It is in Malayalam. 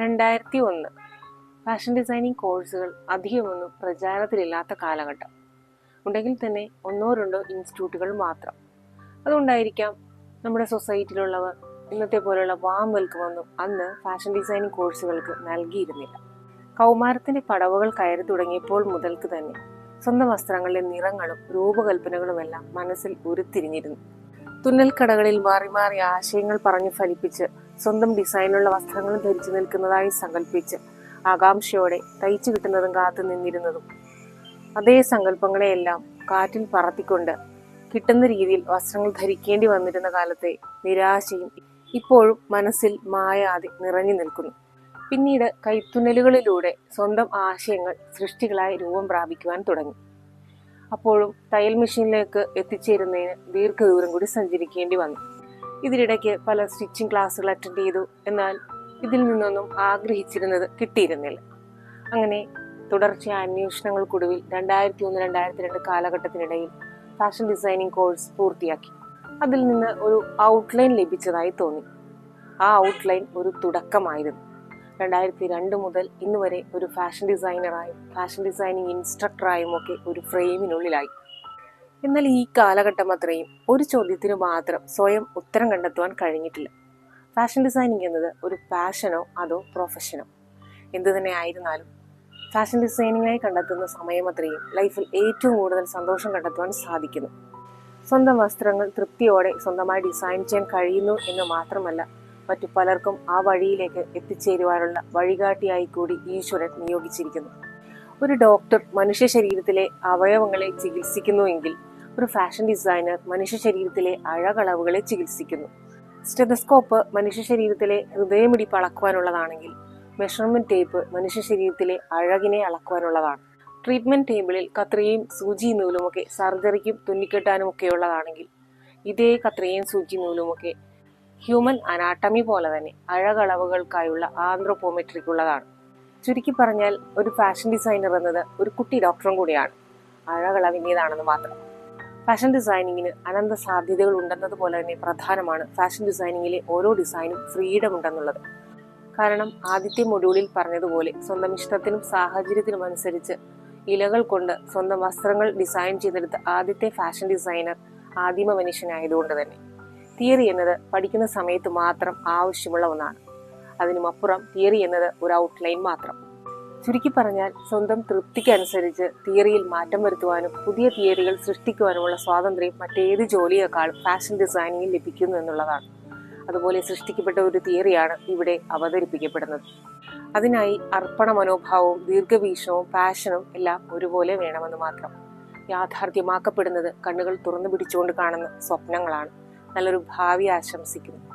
രണ്ടായിരത്തി ഒന്ന് ഫാഷൻ ഡിസൈനിങ് കോഴ്സുകൾ അധികമൊന്നും പ്രചാരത്തിലില്ലാത്ത കാലഘട്ടം. ഉണ്ടെങ്കിൽ തന്നെ ഒന്നോ രണ്ടോ ഇൻസ്റ്റിറ്റ്യൂട്ടുകൾ മാത്രം. അതുകൊണ്ടായിരിക്കാം നമ്മുടെ സൊസൈറ്റിയിലുള്ളവർ ഇന്നത്തെ പോലെയുള്ള വാം ഒന്നും അന്ന് ഫാഷൻ ഡിസൈനിങ് കോഴ്സുകൾക്ക് നൽകിയിരുന്നില്ല. കൗമാരത്തിന്റെ പടവുകൾ കയറി തുടങ്ങിയപ്പോൾ മുതൽക്ക് തന്നെ സ്വന്തം വസ്ത്രങ്ങളിലെ നിറങ്ങളും രൂപകൽപ്പനകളുമെല്ലാം മനസ്സിൽ ഉരുത്തിരിഞ്ഞിരുന്നു. തുന്നൽക്കടകളിൽ മാറി മാറി ആശയങ്ങൾ പറഞ്ഞു ഫലിപ്പിച്ച് സ്വന്തം ഡിസൈനുള്ള വസ്ത്രങ്ങൾ ധരിച്ചു നിൽക്കുന്നതായി സങ്കല്പിച്ച് ആകാംക്ഷയോടെ തയ്ച്ചു കിട്ടുന്നതും കാത്തു നിന്നിരുന്നതും. അതേ സങ്കല്പങ്ങളെയെല്ലാം കാറ്റിൽ പറത്തിക്കൊണ്ട് കിട്ടുന്ന രീതിയിൽ വസ്ത്രങ്ങൾ ധരിക്കേണ്ടി വന്നിരുന്ന കാലത്തെ നിരാശയും ഇപ്പോഴും മനസ്സിൽ മായാതെ നിറഞ്ഞു നിൽക്കുന്നു. പിന്നീട് കൈത്തുന്നലുകളിലൂടെ സ്വന്തം ആശയങ്ങൾ സൃഷ്ടികളായി രൂപം പ്രാപിക്കുവാൻ തുടങ്ങി. അപ്പോഴും തയ്യൽ മെഷീനിലേക്ക് എത്തിച്ചേരുന്നതിന് ദീർഘദൂരം കൂടി സഞ്ചരിക്കേണ്ടി വന്നു. ഇതിനിടയ്ക്ക് പല സ്റ്റിച്ചിങ് ക്ലാസ്സുകൾ അറ്റൻഡ് ചെയ്തു. എന്നാൽ ഇതിൽ നിന്നൊന്നും ആഗ്രഹിച്ചിരുന്നത് കിട്ടിയിരുന്നില്ല. അങ്ങനെ തുടർച്ചയായ അന്വേഷണങ്ങൾക്കൊടുവിൽ രണ്ടായിരത്തി ഒന്ന് രണ്ടായിരത്തി രണ്ട് കാലഘട്ടത്തിനിടയിൽ ഫാഷൻ ഡിസൈനിങ് കോഴ്സ് പൂർത്തിയാക്കി. അതിൽ നിന്ന് ഒരു ഔട്ട്ലൈൻ ലഭിച്ചതായി തോന്നി. ആ ഔട്ട്ലൈൻ ഒരു തുടക്കമായിരുന്നു. രണ്ടായിരത്തി രണ്ട് മുതൽ ഇന്ന് വരെ ഒരു ഫാഷൻ ഡിസൈനറായും ഫാഷൻ ഡിസൈനിങ് ഇൻസ്ട്രക്ടറായും ഒക്കെ ഒരു ഫ്രെയിമിനുള്ളിലായി. എന്നാൽ ഈ കാലഘട്ടം അത്രയും ഒരു ചോദ്യത്തിന് മാത്രം സ്വയം ഉത്തരം കണ്ടെത്തുവാൻ കഴിഞ്ഞിട്ടില്ല. ഫാഷൻ ഡിസൈനിങ് എന്നത് ഒരു പാഷനോ അതോ പ്രൊഫഷനോ എന്തു തന്നെ ആയിരുന്നാലും ഫാഷൻ ഡിസൈനിങ്ങിനായി കണ്ടെത്തുന്ന സമയം അത്രയും ലൈഫിൽ ഏറ്റവും കൂടുതൽ സന്തോഷം കണ്ടെത്തുവാൻ സാധിക്കുന്നു. സ്വന്തം വസ്ത്രങ്ങൾ തൃപ്തിയോടെ സ്വന്തമായി ഡിസൈൻ ചെയ്യാൻ കഴിയുന്നു എന്ന് മാത്രമല്ല മറ്റു പലർക്കും ആ വഴിയിലേക്ക് എത്തിച്ചേരുവാനുള്ള വഴികാട്ടിയായി കൂടി ഈശ്വരൻ നിയോഗിച്ചിരിക്കുന്നു. ഒരു ഡോക്ടർ മനുഷ്യ ശരീരത്തിലെ അവയവങ്ങളെ ചികിത്സിക്കുന്നുവെങ്കിൽ ഒരു ഫാഷൻ ഡിസൈനർ മനുഷ്യ ശരീരത്തിലെ അഴകളവുകളെ ചികിത്സിക്കുന്നു. സ്റ്റെതസ്കോപ്പ് മനുഷ്യ ശരീരത്തിലെ ഹൃദയമിടിപ്പ് അളക്കുവാനുള്ളതാണെങ്കിൽ മെഷർമെന്റ് ടേപ്പ് മനുഷ്യ ശരീരത്തിലെ അഴകിനെ അളക്കുവാനുള്ളതാണ്. ട്രീറ്റ്മെന്റ് ടേബിളിൽ കത്രിയും സൂചി നൂലുമൊക്കെ സർജറിക്കും തുന്നിക്കെട്ടാനും ഒക്കെ ഉള്ളതാണെങ്കിൽ ഇതേ കത്രിയും സൂചി നൂലുമൊക്കെ ഹ്യൂമൻ അനാട്ടമി പോലെ തന്നെ അഴകളവുകൾക്കായുള്ള ആന്ത്രോപോമെട്രിക് ഉള്ളതാണ് ചുരുക്കി പറഞ്ഞാൽ ഒരു ഫാഷൻ ഡിസൈനർ എന്നത് ഒരു കുട്ടി ഡോക്ടറും കൂടിയാണ്. അഴകളവിന്റേതാണെന്ന് മാത്രം. ഫാഷൻ ഡിസൈനിങ്ങിന് അനന്ത സാധ്യതകൾ ഉണ്ടെന്നതുപോലെ തന്നെ പ്രധാനമാണ് ഫാഷൻ ഡിസൈനിങ്ങിലെ ഓരോ ഡിസൈനും ഫ്രീഡം ഉണ്ടെന്നുള്ളത്. കാരണം ആദ്യത്തെ മൊഡ്യൂളിൽ പറഞ്ഞതുപോലെ സ്വന്തം ഇഷ്ടത്തിനും സാഹചര്യത്തിനും അനുസരിച്ച് ഇലകൾ കൊണ്ട് സ്വന്തം വസ്ത്രങ്ങൾ ഡിസൈൻ ചെയ്തെടുത്ത ആദ്യത്തെ ഫാഷൻ ഡിസൈനർ ആദിമ മനുഷ്യനായതുകൊണ്ട് തന്നെ. തിയറി എന്നത് പഠിക്കുന്ന സമയത്ത് മാത്രം ആവശ്യമുള്ള ഒന്നാണ്. അതിനുമപ്പുറം തിയറി എന്നത് ഒരു ഔട്ട്ലൈൻ മാത്രം. ചുരുക്കി പറഞ്ഞാൽ സ്വന്തം തൃപ്തിക്കനുസരിച്ച് തിയറിയിൽ മാറ്റം വരുത്തുവാനും പുതിയ തിയറികൾ സൃഷ്ടിക്കുവാനുമുള്ള സ്വാതന്ത്ര്യം മറ്റേത് ജോലിയേക്കാളും ഫാഷൻ ഡിസൈനിങ്ങിൽ ലഭിക്കുന്നു എന്നുള്ളതാണ്. അതുപോലെ സൃഷ്ടിക്കപ്പെട്ട ഒരു തിയറിയാണ് ഇവിടെ അവതരിപ്പിക്കപ്പെടുന്നത്. അതിനായി അർപ്പണ മനോഭാവവും ദീർഘവീക്ഷണവും പാഷനും എല്ലാം ഒരുപോലെ വേണമെന്ന് മാത്രം. യാഥാർത്ഥ്യമാക്കപ്പെടുന്നത് കണ്ണുകൾ തുറന്നു പിടിച്ചുകൊണ്ട് കാണുന്ന സ്വപ്നങ്ങളാണ്. നല്ലൊരു ഭാവി ആശംസിക്കുന്നു.